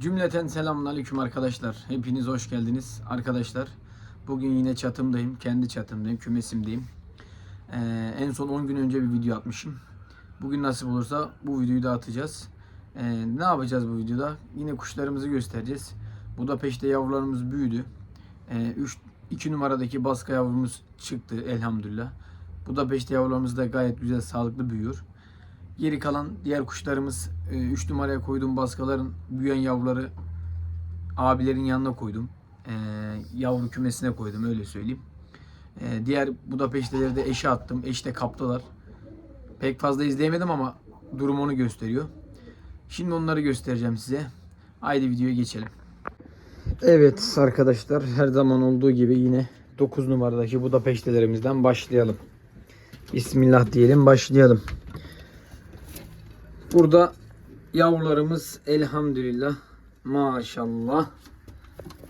Cümleten selamünaleyküm arkadaşlar. Hepiniz hoş geldiniz arkadaşlar. Bugün yine çatımdayım. Kendi çatımdayım. Kümesimdeyim. Ee, en son 10 gün önce bir video atmışım. Bugün nasip olursa bu videoyu da atacağız. Ee, ne yapacağız bu videoda? Yine kuşlarımızı göstereceğiz. Budapeşte yavrularımız büyüdü. 3 2 numaradaki baska yavrumuz çıktı elhamdülillah. Budapeşte yavrularımız da gayet güzel sağlıklı büyüyor. Geri kalan diğer kuşlarımız 3 numaraya koyduğum baskaların büyüyen yavruları abilerin yanına koydum. E, yavru kümesine koydum öyle söyleyeyim. E, diğer Budapeşteleri de eşe attım. Eşte kaptılar. Pek fazla izleyemedim ama durum onu gösteriyor. Şimdi onları göstereceğim size. Haydi videoya geçelim. Evet arkadaşlar her zaman olduğu gibi yine 9 numaradaki Budapeştelerimizden başlayalım. Bismillah diyelim başlayalım. Burada yavrularımız elhamdülillah maşallah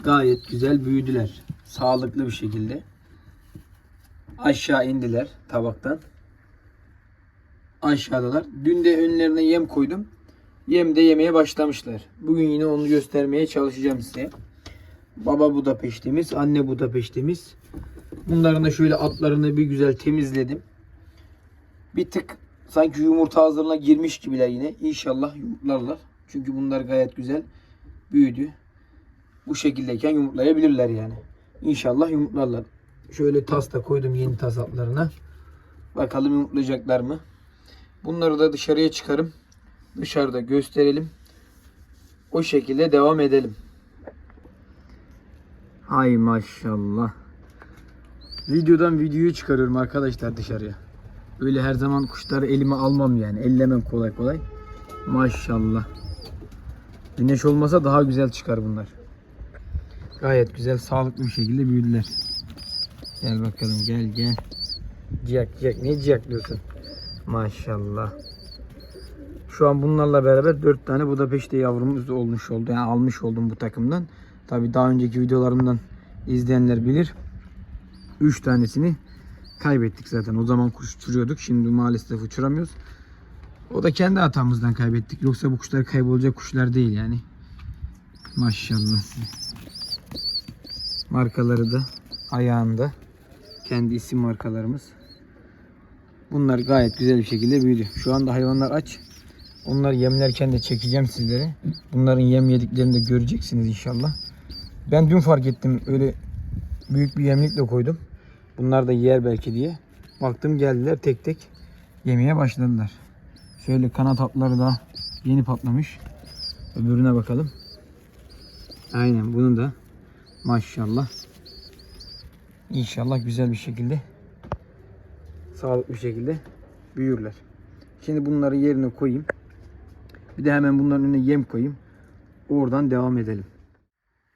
gayet güzel büyüdüler. Sağlıklı bir şekilde. Aşağı indiler tabaktan. Aşağıdalar. Dün de önlerine yem koydum. Yem de yemeye başlamışlar. Bugün yine onu göstermeye çalışacağım size. Baba Budapeştemiz, anne Budapeştemiz. Bunların da şöyle atlarını bir güzel temizledim. Bir tık sanki yumurta hazırlığına girmiş gibiler yine. İnşallah yumurtlarlar. Çünkü bunlar gayet güzel büyüdü. Bu şekildeyken yumurtlayabilirler yani. İnşallah yumurtlarlar. Şöyle tas da koydum yeni tas atlarına. Bakalım yumurtlayacaklar mı? Bunları da dışarıya çıkarım. Dışarıda gösterelim. O şekilde devam edelim. Ay maşallah. Videodan videoyu çıkarıyorum arkadaşlar dışarıya. Öyle her zaman kuşları elime almam yani. Ellemem kolay kolay. Maşallah. Güneş olmasa daha güzel çıkar bunlar. Gayet güzel, sağlıklı bir şekilde büyüdüler. Gel bakalım gel gel. Ciyak ciyak. Ne ciyaklıyorsun? Maşallah. Şu an bunlarla beraber 4 tane Budapeşte yavrumuz olmuş oldu. Yani almış oldum bu takımdan. Tabi daha önceki videolarımdan izleyenler bilir. 3 tanesini kaybettik zaten. O zaman kuş uçuruyorduk. Şimdi maalesef uçuramıyoruz. O da kendi hatamızdan kaybettik. Yoksa bu kuşlar kaybolacak kuşlar değil yani. Maşallah. Markaları da ayağında. Kendi isim markalarımız. Bunlar gayet güzel bir şekilde büyüdü. Şu anda hayvanlar aç. Onları yemlerken de çekeceğim sizlere. Bunların yem yediklerini de göreceksiniz inşallah. Ben dün fark ettim öyle büyük bir yemlikle koydum. Bunlar da yer belki diye. Baktım geldiler tek tek yemeye başladılar. Şöyle kanat hatları da yeni patlamış. Öbürüne bakalım. Aynen bunu da maşallah. İnşallah güzel bir şekilde sağlıklı bir şekilde büyürler. Şimdi bunları yerine koyayım. Bir de hemen bunların önüne yem koyayım. Oradan devam edelim.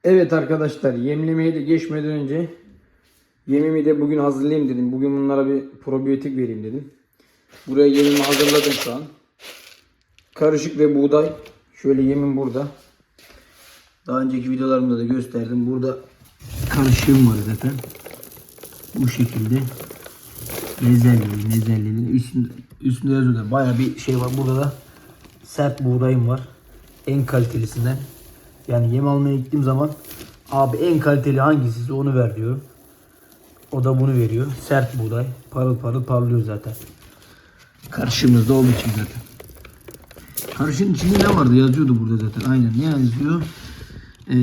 Evet arkadaşlar yemlemeye de geçmeden önce yemimi de bugün hazırlayayım dedim. Bugün bunlara bir probiyotik vereyim dedim. Buraya yemimi hazırladım şu an. Karışık ve buğday. Şöyle yemim burada. Daha önceki videolarımda da gösterdim. Burada karışığım var zaten. Bu şekilde bezelyeli, nezelyeli. Üstünde, üstünde yazıyor da baya bir şey var. Burada da sert buğdayım var. En kalitelisinden. Yani yem almaya gittiğim zaman abi en kaliteli hangisi onu ver diyorum. O da bunu veriyor. Sert buğday. Parıl parıl parlıyor zaten. Karışımızda olduğu için zaten. Karışın içinde ne vardı yazıyordu burada zaten. Aynen ne yazıyor? Ee,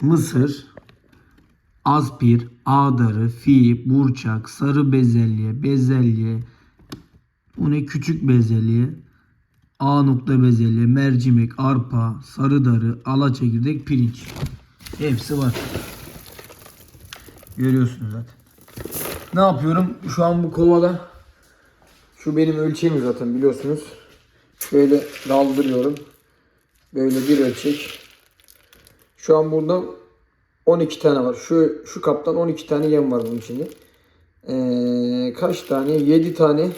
mısır, azpir, ağdarı, fi, burçak, sarı bezelye, bezelye, bu ne küçük bezelye, A nokta bezelye, mercimek, arpa, sarı darı, ala çekirdek, pirinç. Hepsi var. Görüyorsunuz zaten. Ne yapıyorum? Şu an bu kovada şu benim ölçeğim zaten biliyorsunuz. Şöyle daldırıyorum. Böyle bir ölçek. Şu an burada 12 tane var. Şu şu kaptan 12 tane yem var bunun içinde. Ee, kaç tane? 7 tane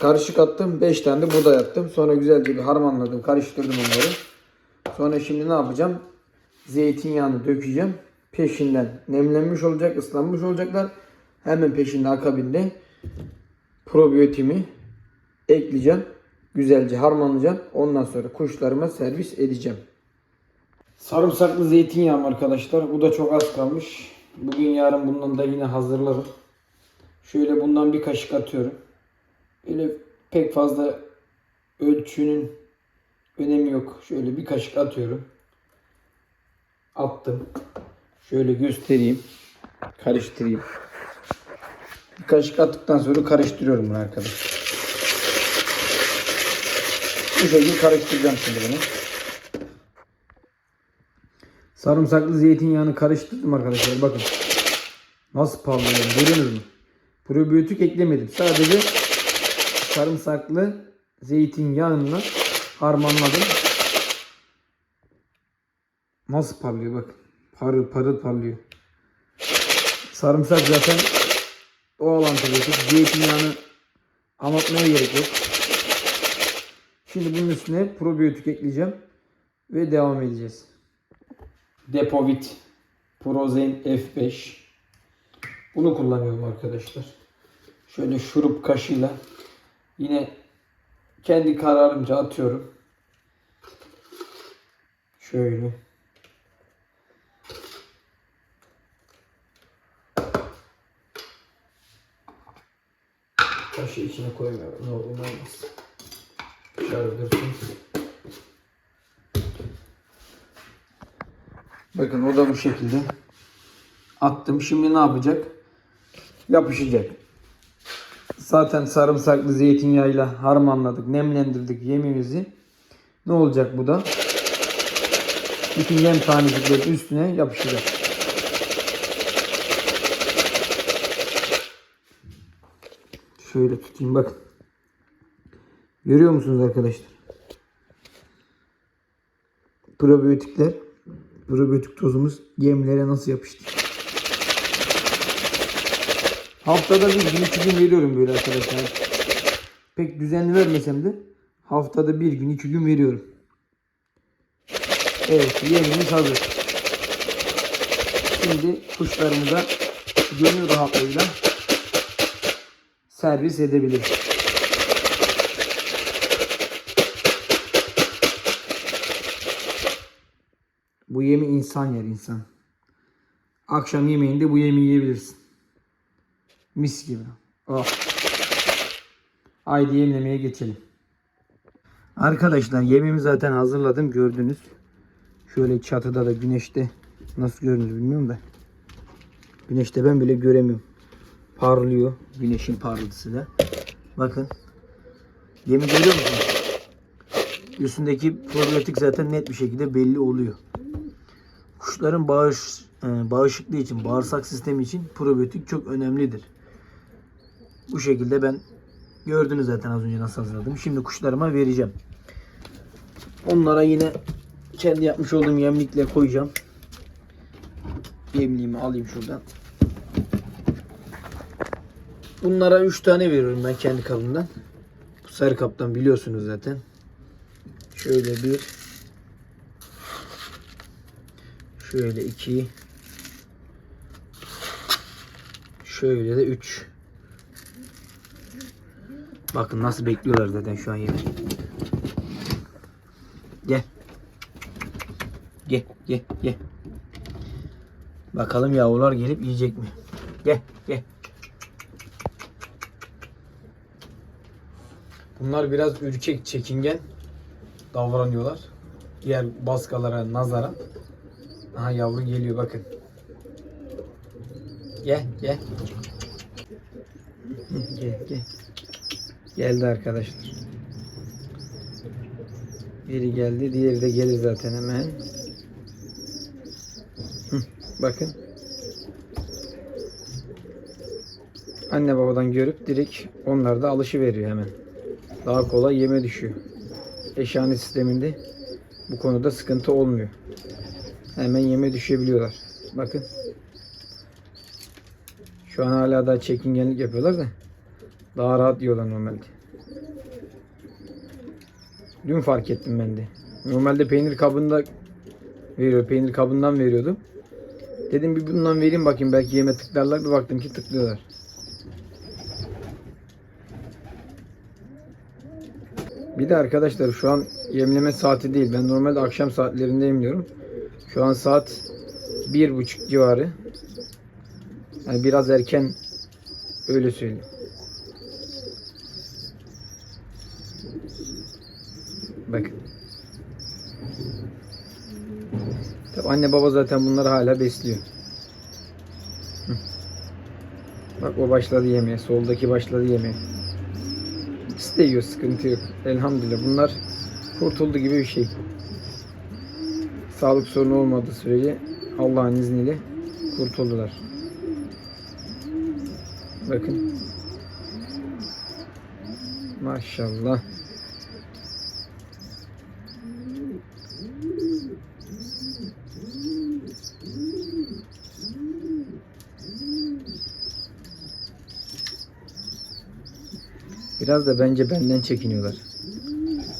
karışık attım. 5 tane de buğday attım. Sonra güzelce bir harmanladım. Karıştırdım onları. Sonra şimdi ne yapacağım? Zeytinyağını dökeceğim. Peşinden nemlenmiş olacak, ıslanmış olacaklar. Hemen peşinde akabinde probiyotimi ekleyeceğim. güzelce harmanlayacağım. Ondan sonra kuşlarıma servis edeceğim. Sarımsaklı zeytinyağım arkadaşlar. Bu da çok az kalmış. Bugün yarın bundan da yine hazırlarım. Şöyle bundan bir kaşık atıyorum. Öyle pek fazla ölçünün önemi yok. Şöyle bir kaşık atıyorum. Attım. Şöyle göstereyim. Karıştırayım. Bir kaşık attıktan sonra karıştırıyorum bunu arkadaşlar. Bu şekilde karıştıracağım şimdi bunu. Sarımsaklı zeytinyağını karıştırdım arkadaşlar. Bakın. Nasıl parlıyor görüyorsunuz mu? Probiyotik eklemedim. Sadece sarımsaklı zeytinyağını harmanladım. Nasıl parlıyor bak. Parıl parıl parlıyor. Sarımsak zaten doğal antibiyotik. Zeytinyağını anlatmaya gerek yok. Şimdi bunun üstüne probiyotik ekleyeceğim. Ve devam edeceğiz. Depovit Prozen F5 Bunu kullanıyorum arkadaşlar. Şöyle şurup kaşıyla yine kendi kararımca atıyorum. Şöyle. Kaşı içine koymuyorum. Ne olur ne olmaz. Dışarı dursun. Bakın o da bu şekilde. Attım. Şimdi ne yapacak? Yapışacak. Zaten sarımsaklı zeytinyağıyla harmanladık, nemlendirdik yemimizi. Ne olacak bu da? Bütün yem tanecikleri üstüne yapışacak. Şöyle tutayım bakın. Görüyor musunuz arkadaşlar? Probiyotikler, probiyotik tozumuz yemlere nasıl yapıştı? Haftada bir gün iki gün veriyorum böyle arkadaşlar. Pek düzenli vermesem de haftada bir gün iki gün veriyorum. Evet yemimiz hazır. Şimdi kuşlarımıza gönül rahatlığıyla servis edebiliriz. Bu yemi insan yer insan. Akşam yemeğinde bu yemi yiyebilirsin. Mis gibi. Oh. Haydi yemlemeye geçelim. Arkadaşlar yemimi zaten hazırladım gördünüz. Şöyle çatıda da güneşte nasıl görünür bilmiyorum da. Güneşte ben bile göremiyorum. Parlıyor güneşin parıltısı da. Bakın. Yemi görüyor musunuz? Üstündeki probiyotik zaten net bir şekilde belli oluyor. Kuşların bağış e, bağışıklığı için, bağırsak sistemi için probiyotik çok önemlidir. Bu şekilde ben gördünüz zaten az önce nasıl hazırladım. Şimdi kuşlarıma vereceğim. Onlara yine kendi yapmış olduğum yemlikle koyacağım. Yemliğimi alayım şuradan. Bunlara 3 tane veriyorum ben kendi kabımdan. Bu sarı kaptan biliyorsunuz zaten. Şöyle bir Şöyle iki Şöyle de üç Bakın nasıl bekliyorlar zaten şu an yemi. Gel. Gel, gel, gel. Bakalım yavrular gelip yiyecek mi? Gel, gel. Bunlar biraz ürkek, çekingen davranıyorlar. Diğer baskalara nazaran. Aha yavru geliyor bakın. Gel, gel. Gel, gel. Geldi arkadaşlar. Biri geldi, diğeri de gelir zaten hemen. Bakın. Anne babadan görüp direkt onlar da alışı veriyor hemen. Daha kolay yeme düşüyor. Eşhane sisteminde bu konuda sıkıntı olmuyor. Hemen yeme düşebiliyorlar. Bakın. Şu an hala daha çekingenlik yapıyorlar da daha rahat yiyorlar normalde. Dün fark ettim ben de. Normalde peynir kabında veriyor. Peynir kabından veriyordum. Dedim bir bundan vereyim bakayım belki yeme tıklarlar. Bir baktım ki tıklıyorlar. Bir de arkadaşlar şu an yemleme saati değil. Ben normalde akşam saatlerinde yemliyorum. Şu an saat bir buçuk civarı. Yani biraz erken öyle söyleyeyim. Bakın. Tabii anne baba zaten bunları hala besliyor. Bak o başladı yemeye. Soldaki başladı yemeye. De yiyor. Sıkıntı yok. Elhamdülillah. Bunlar kurtuldu gibi bir şey. Sağlık sorunu olmadığı sürece Allah'ın izniyle kurtuldular. Bakın. Maşallah. Biraz da bence benden çekiniyorlar.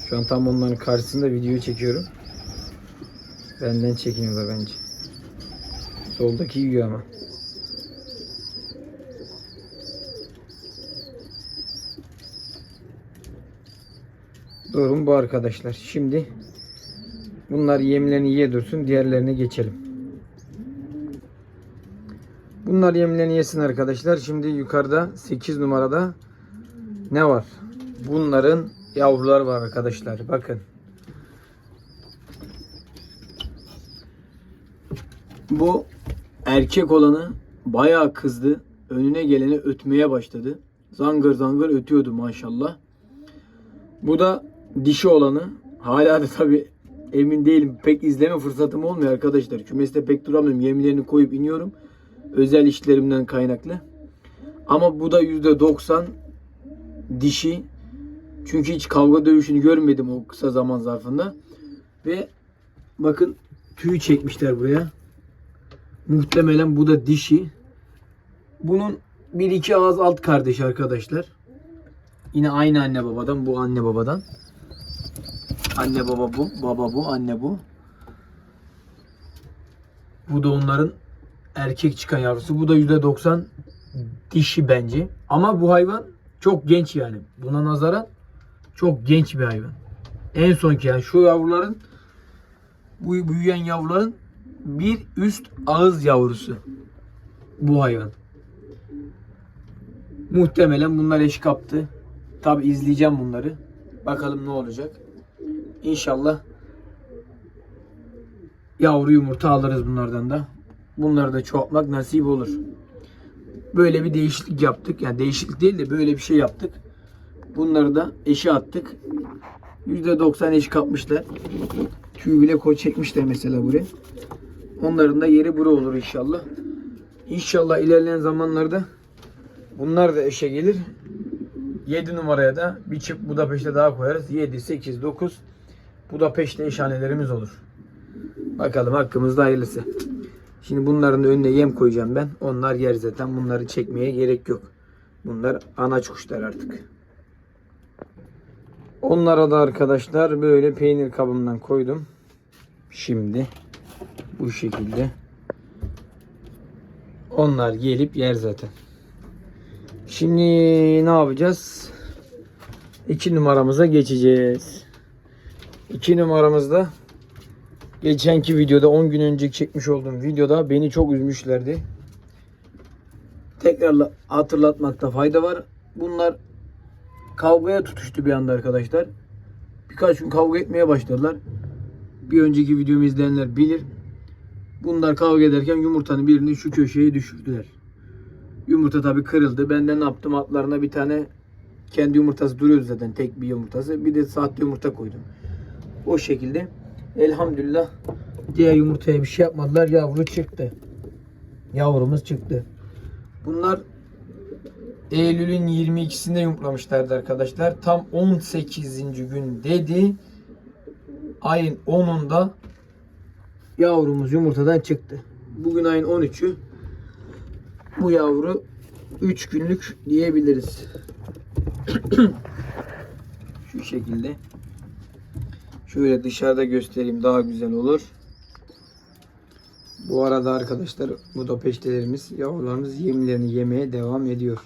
Şu an tam onların karşısında videoyu çekiyorum. Benden çekiniyorlar bence. Soldaki yiyor ama. Durum bu arkadaşlar. Şimdi bunlar yemlerini ye dursun. Diğerlerine geçelim. Bunlar yemlerini yesin arkadaşlar. Şimdi yukarıda 8 numarada ne var? Bunların yavrular var arkadaşlar. Bakın. Bu erkek olanı bayağı kızdı. Önüne geleni ötmeye başladı. Zangır zangır ötüyordu maşallah. Bu da dişi olanı. Hala da tabi emin değilim. Pek izleme fırsatım olmuyor arkadaşlar. Kümeste pek duramıyorum. Yemlerini koyup iniyorum. Özel işlerimden kaynaklı. Ama bu da %90 dişi. Çünkü hiç kavga dövüşünü görmedim o kısa zaman zarfında. Ve bakın tüy çekmişler buraya. Muhtemelen bu da dişi. Bunun bir iki ağız alt kardeşi arkadaşlar. Yine aynı anne babadan. Bu anne babadan. Anne baba bu. Baba bu. Anne bu. Bu da onların erkek çıkan yavrusu. Bu da %90 dişi bence. Ama bu hayvan çok genç yani. Buna nazaran çok genç bir hayvan. En sonki yani şu yavruların bu büyüyen yavruların bir üst ağız yavrusu. Bu hayvan. Muhtemelen bunlar eş kaptı. Tabi izleyeceğim bunları. Bakalım ne olacak. İnşallah yavru yumurta alırız bunlardan da. Bunları da çoğaltmak nasip olur. Böyle bir değişiklik yaptık. Yani değişiklik değil de böyle bir şey yaptık. Bunları da eşe attık. %90 eş kapmışlar. Tüy bile koy çekmişler mesela buraya. Onların da yeri bura olur inşallah. İnşallah ilerleyen zamanlarda bunlar da eşe gelir. 7 numaraya da bir çift Budapeşte daha koyarız. 7, 8, 9 Budapeşte eşhanelerimiz olur. Bakalım hakkımızda hayırlısı. Şimdi bunların önüne yem koyacağım ben. Onlar yer zaten. Bunları çekmeye gerek yok. Bunlar anaç kuşlar artık. Onlara da arkadaşlar böyle peynir kabımdan koydum. Şimdi bu şekilde. Onlar gelip yer zaten. Şimdi ne yapacağız? 2 numaramıza geçeceğiz. 2 numaramızda geçenki videoda 10 gün önce çekmiş olduğum videoda beni çok üzmüşlerdi. Tekrar hatırlatmakta fayda var. Bunlar kavgaya tutuştu bir anda arkadaşlar. Birkaç gün kavga etmeye başladılar. Bir önceki videomu izleyenler bilir. Bunlar kavga ederken yumurtanın birini şu köşeye düşürdüler. Yumurta tabi kırıldı. Ben de ne yaptım? Altlarına bir tane kendi yumurtası duruyordu zaten. Tek bir yumurtası. Bir de sahte yumurta koydum. O şekilde elhamdülillah diğer yumurtaya bir şey yapmadılar. Yavru çıktı. Yavrumuz çıktı. Bunlar Eylül'ün 22'sinde yumurtlamışlardı arkadaşlar. Tam 18. gün dedi. Ayın 10'unda yavrumuz yumurtadan çıktı. Bugün ayın 13'ü. Bu yavru 3 günlük diyebiliriz. Şu şekilde. Şöyle dışarıda göstereyim daha güzel olur. Bu arada arkadaşlar bu da peştelerimiz yavrularımız yemlerini yemeye devam ediyor.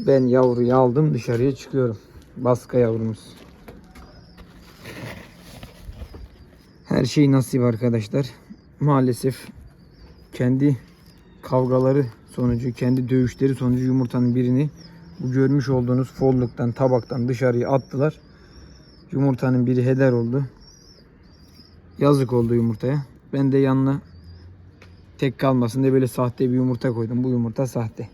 Ben yavruyu aldım dışarıya çıkıyorum. Baska yavrumuz. Her şey nasip arkadaşlar. Maalesef kendi kavgaları sonucu, kendi dövüşleri sonucu yumurtanın birini bu görmüş olduğunuz folluktan, tabaktan dışarıya attılar. Yumurtanın biri heder oldu. Yazık oldu yumurtaya. Ben de yanına tek kalmasın diye böyle sahte bir yumurta koydum. Bu yumurta sahte.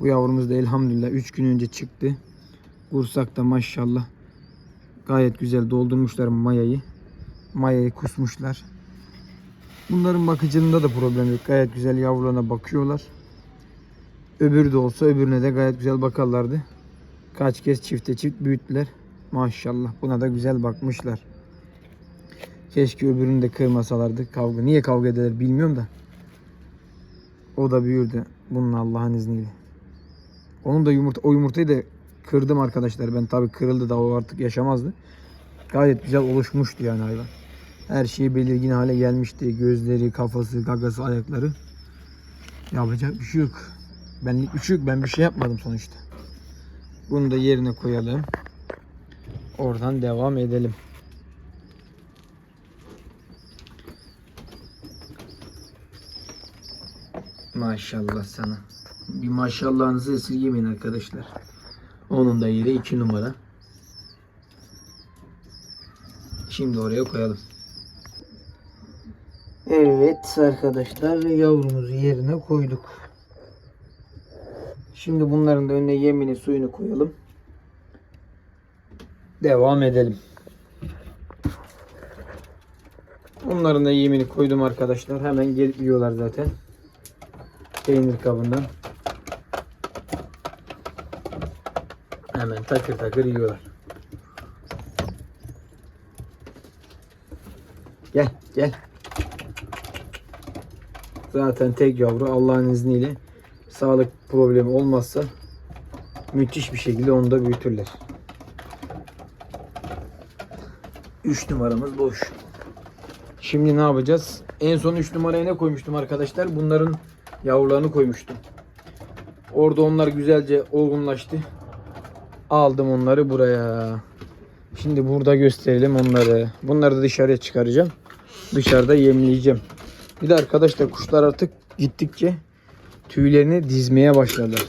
Bu yavrumuz da elhamdülillah 3 gün önce çıktı. Kursak da maşallah gayet güzel doldurmuşlar mayayı. Mayayı kusmuşlar. Bunların bakıcılığında da problem yok. Gayet güzel yavrularına bakıyorlar. Öbürü de olsa öbürüne de gayet güzel bakarlardı. Kaç kez çifte çift büyüttüler. Maşallah buna da güzel bakmışlar. Keşke öbürünü de kırmasalardı. Kavga. Niye kavga ederler bilmiyorum da. O da büyürdü. Bunun Allah'ın izniyle. Onun da yumurta, o yumurtayı da kırdım arkadaşlar. Ben tabii kırıldı da o artık yaşamazdı. Gayet güzel oluşmuştu yani hayvan. Her şeyi belirgin hale gelmişti. Gözleri, kafası, gagası, ayakları. Yapacak bir şey yok. Benlik bir şey yok. Ben bir şey yapmadım sonuçta. Bunu da yerine koyalım. Oradan devam edelim. Maşallah sana. Bir maşallahınızı esirgemeyin arkadaşlar. Onun da yeri 2 numara. Şimdi oraya koyalım. Evet arkadaşlar yavrumuzu yerine koyduk. Şimdi bunların da önüne yemini suyunu koyalım. Devam edelim. Onların da yemini koydum arkadaşlar. Hemen gelip yiyorlar zaten. Peynir kabından. Hemen takır takır yiyorlar. Gel gel. Zaten tek yavru Allah'ın izniyle sağlık problemi olmazsa müthiş bir şekilde onu da büyütürler. 3 numaramız boş. Şimdi ne yapacağız? En son 3 numaraya ne koymuştum arkadaşlar? Bunların yavrularını koymuştum. Orada onlar güzelce olgunlaştı. Aldım onları buraya. Şimdi burada gösterelim onları. Bunları da dışarıya çıkaracağım. Dışarıda yemleyeceğim. Bir de arkadaşlar kuşlar artık gittikçe tüylerini dizmeye başladılar.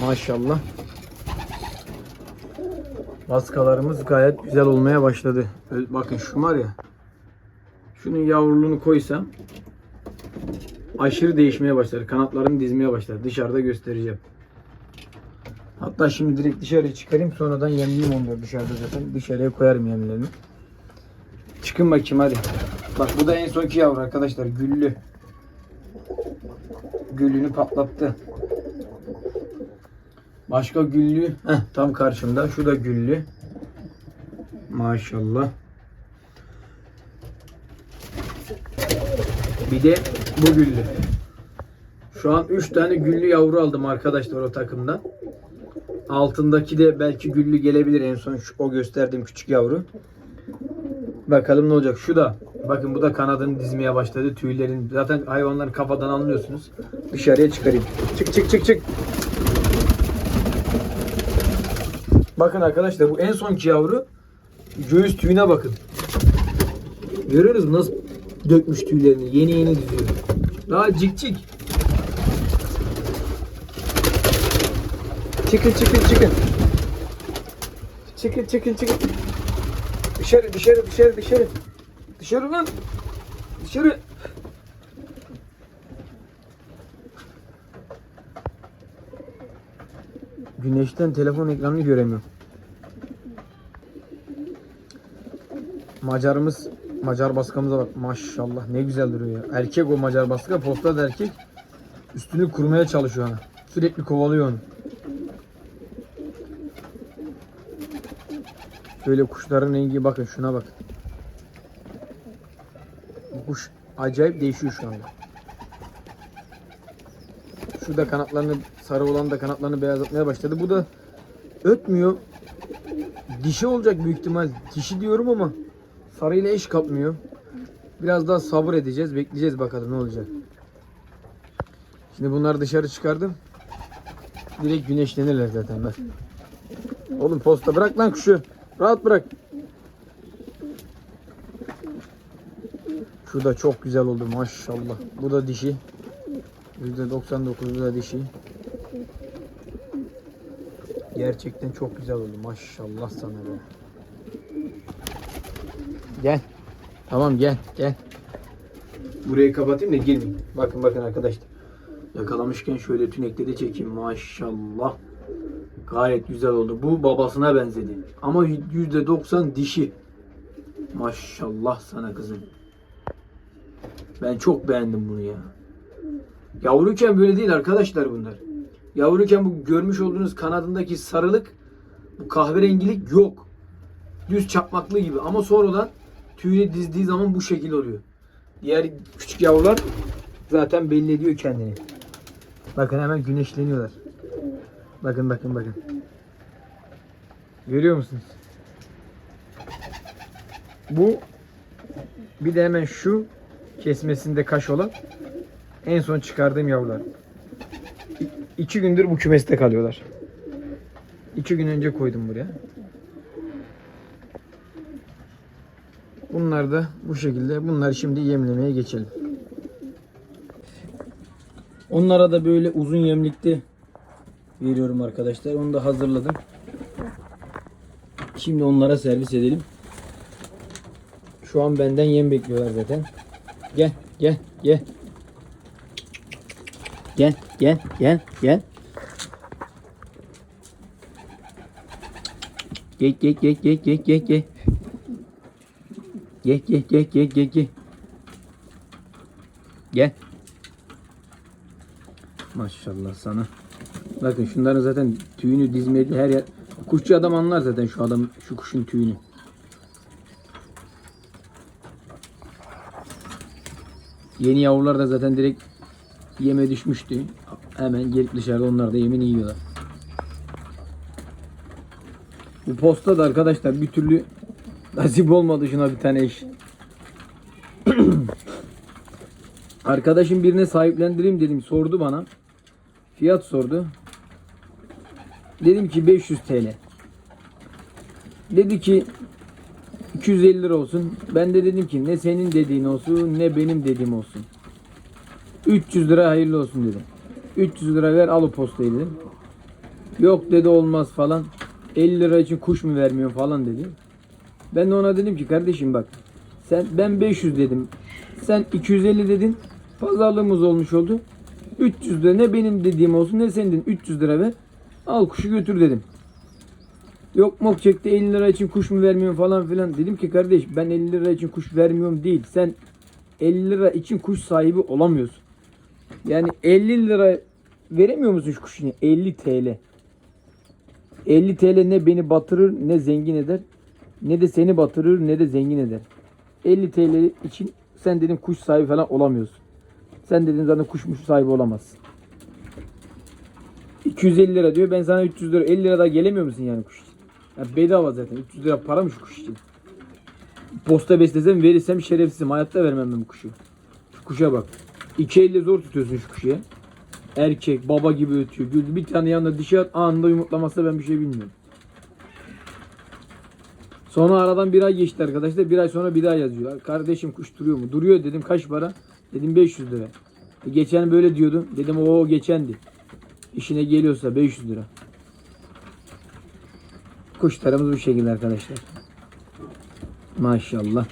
Maşallah. Baskalarımız gayet güzel olmaya başladı. Bakın şu var ya. Şunun yavruluğunu koysam aşırı değişmeye başlar. Kanatlarını dizmeye başlar. Dışarıda göstereceğim. Hatta şimdi direkt dışarıya çıkarayım. Sonradan yemleyeyim onları dışarıda zaten. Dışarıya koyarım yemlerini. Çıkın bakayım hadi. Bak bu da en sonki yavru arkadaşlar. Güllü. Güllünü patlattı. Başka güllü. Heh, tam karşımda. Şu da güllü. Maşallah. Bir de bu güllü. Şu an 3 tane güllü yavru aldım arkadaşlar o takımdan. Altındaki de belki güllü gelebilir en son şu, o gösterdiğim küçük yavru. Bakalım ne olacak. Şu da bakın bu da kanadını dizmeye başladı. Tüylerin zaten hayvanların kafadan anlıyorsunuz. Dışarıya çıkarayım. Çık çık çık çık. Bakın arkadaşlar bu en sonki yavru. Göğüs tüyüne bakın. Görüyorsunuz nasıl dökmüş tüylerini. Yeni yeni diziyor. Daha cik cik. Çıkın çıkın çıkın. Çıkın çıkın çıkın. Dışarı dışarı dışarı dışarı. Dışarı lan. Dışarı. Güneşten telefon ekranını göremiyorum. Macarımız Macar baskamıza bak maşallah ne güzel duruyor ya. Erkek o Macar baska posta da erkek. Üstünü kurmaya çalışıyor onu. Sürekli kovalıyor onu. Şöyle kuşların rengi bakın şuna bak. Bu kuş acayip değişiyor şu anda. Şu da kanatlarını sarı olan da kanatlarını beyazlatmaya başladı. Bu da ötmüyor. Dişi olacak büyük ihtimal. Dişi diyorum ama sarıyla eş kapmıyor. Biraz daha sabır edeceğiz. Bekleyeceğiz bakalım ne olacak. Şimdi bunları dışarı çıkardım. Direkt güneşlenirler zaten bak. Oğlum posta bırak lan kuşu. Rahat bırak. Şu da çok güzel oldu maşallah. Bu da dişi. %99'u da dişi. Gerçekten çok güzel oldu. Maşallah sana be. Gel. Tamam gel gel. Burayı kapatayım da girmeyeyim. Bakın bakın arkadaşlar. Yakalamışken şöyle tünekte de çekeyim. Maşallah. Gayet güzel oldu. Bu babasına benzedi. Ama %90 dişi. Maşallah sana kızım. Ben çok beğendim bunu ya. Yavruyken böyle değil arkadaşlar bunlar. Yavruyken bu görmüş olduğunuz kanadındaki sarılık, bu kahverengilik yok. Düz çapmaklı gibi ama sonradan tüyünü dizdiği zaman bu şekil oluyor. Diğer küçük yavrular zaten belli ediyor kendini. Bakın hemen güneşleniyorlar. Bakın bakın bakın. Görüyor musunuz? Bu bir de hemen şu kesmesinde kaş olan en son çıkardığım yavrular. İ- iki gündür bu kümeste kalıyorlar. İki gün önce koydum buraya. Bunlar da bu şekilde. Bunları şimdi yemlemeye geçelim. Onlara da böyle uzun yemlikte veriyorum arkadaşlar. Onu da hazırladım. Şimdi onlara servis edelim. Şu an benden yem bekliyorlar zaten. Gel, gel, gel. Gel, gel, gel, gel. Gel, gel, gel, gel, gel, gel, gel. Gel, gel, gel, gel, gel, gel. Gel. Maşallah sana. Bakın şunların zaten tüyünü dizmedi her yer. Kuşçu adam anlar zaten şu adam şu kuşun tüyünü. Yeni yavrular da zaten direkt yeme düşmüştü. Hemen gelip dışarıda onlar da yemini yiyorlar. Bu posta da arkadaşlar bir türlü nasip olmadı şuna bir tane eş. Arkadaşım birine sahiplendireyim dedim sordu bana. Fiyat sordu. Dedim ki 500 TL. Dedi ki 250 lira olsun. Ben de dedim ki ne senin dediğin olsun ne benim dediğim olsun. 300 lira hayırlı olsun dedim. 300 lira ver al o postayı dedim. Yok dedi olmaz falan. 50 lira için kuş mu vermiyor falan dedi. Ben de ona dedim ki kardeşim bak sen ben 500 dedim. Sen 250 dedin. Pazarlığımız olmuş oldu. 300 lira ne benim dediğim olsun ne senin dedin 300 lira ver. Al kuşu götür dedim. Yok mok çekti 50 lira için kuş mu vermiyorum falan filan. Dedim ki kardeş ben 50 lira için kuş vermiyorum değil. Sen 50 lira için kuş sahibi olamıyorsun. Yani 50 lira veremiyor musun şu kuşun? 50 TL. 50 TL ne beni batırır ne zengin eder. Ne de seni batırır ne de zengin eder. 50 TL için sen dedim kuş sahibi falan olamıyorsun. Sen dedin zaten kuşmuş sahibi olamazsın. 250 lira diyor. Ben sana 300 lira 50 lira daha gelemiyor musun yani kuş için? Ya bedava zaten. 300 lira para mı şu kuş için? Posta beslesem verirsem şerefsizim. Hayatta vermem ben bu kuşu. Şu kuşa bak. İki elle zor tutuyorsun şu kuşu. Erkek baba gibi ötüyor. Gül- Bir tane yanında dişi at anında yumurtlamazsa ben bir şey bilmiyorum. Sonra aradan bir ay geçti arkadaşlar. Bir ay sonra bir daha yazıyorlar. Kardeşim kuş duruyor mu? Duruyor dedim. Kaç para? Dedim 500 lira. E geçen böyle diyordum. Dedim o geçendi. İşine geliyorsa 500 lira. Kuşlarımız bu şekilde arkadaşlar. Maşallah.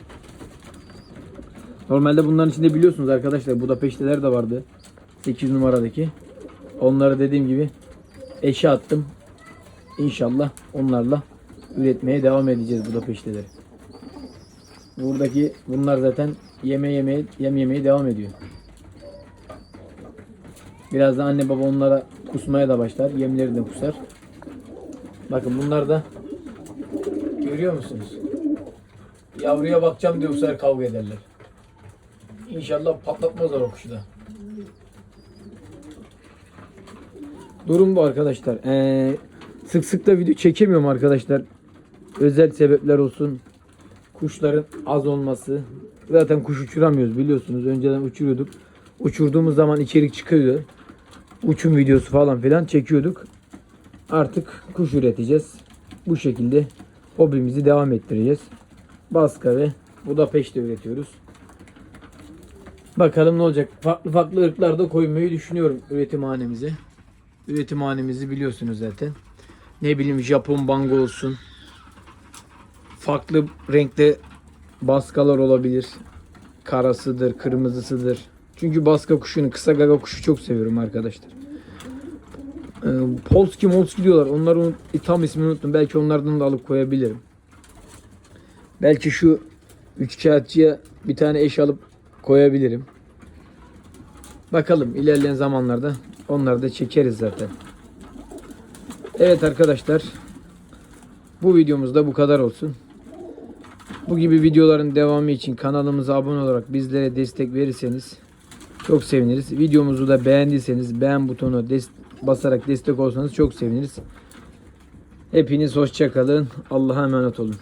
Normalde bunların içinde biliyorsunuz arkadaşlar Budapeşteler de vardı. 8 numaradaki. Onları dediğim gibi eşe attım. İnşallah onlarla üretmeye devam edeceğiz Budapeşteleri. Buradaki bunlar zaten yeme yemeye yem yemeye devam ediyor. Birazdan anne baba onlara kusmaya da başlar. Yemleri de kusar. Bakın bunlar da görüyor musunuz? Yavruya bakacağım diye bu sefer kavga ederler. İnşallah patlatmazlar o kuşu da. Durum bu arkadaşlar. Ee, sık sık da video çekemiyorum arkadaşlar. Özel sebepler olsun. Kuşların az olması. Zaten kuş uçuramıyoruz biliyorsunuz. Önceden uçuruyorduk. Uçurduğumuz zaman içerik çıkıyordu. Uçum videosu falan filan çekiyorduk. Artık kuş üreteceğiz. bu şekilde hobimizi devam ettireceğiz. Baska ve Budapeşte üretiyoruz. Bakalım ne olacak. Farklı farklı ırklar da koymayı düşünüyorum üretimhanemize. Üretimhanemizi biliyorsunuz zaten. Ne bileyim Japon bango olsun. Farklı renkte baskalar olabilir. Karasıdır, kırmızısıdır. Çünkü baska kuşunu, kısa gaga kuşu çok seviyorum arkadaşlar. Ee, Polski Molski diyorlar. Onların unut- tam ismini unuttum. Belki onlardan da alıp koyabilirim. Belki şu üç kağıtçıya bir tane eş alıp koyabilirim. Bakalım ilerleyen zamanlarda onları da çekeriz zaten. Evet arkadaşlar. Bu videomuz da bu kadar olsun. Bu gibi videoların devamı için kanalımıza abone olarak bizlere destek verirseniz çok seviniriz. Videomuzu da beğendiyseniz beğen butonuna des- basarak destek olsanız çok seviniriz. Hepiniz hoşça kalın. Allah'a emanet olun.